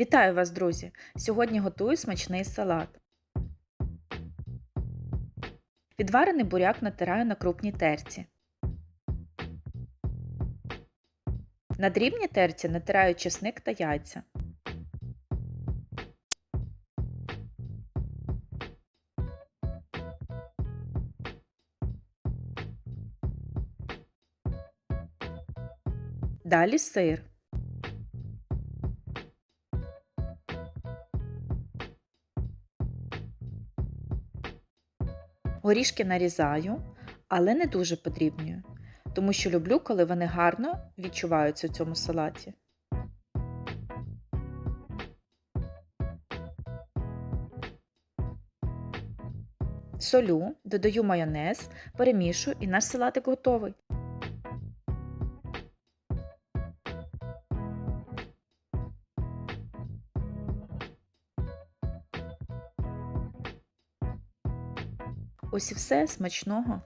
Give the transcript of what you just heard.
Вітаю вас, друзі! Сьогодні готую смачний салат. Відварений буряк натираю на крупній терці. На дрібній терці натираю чесник та яйця. Далі сир. Горішки нарізаю, але не дуже подрібнюю, тому що люблю, коли вони гарно відчуваються у цьому салаті. Солю, додаю майонез, перемішую і наш салатик готовий. Ось і все смачного.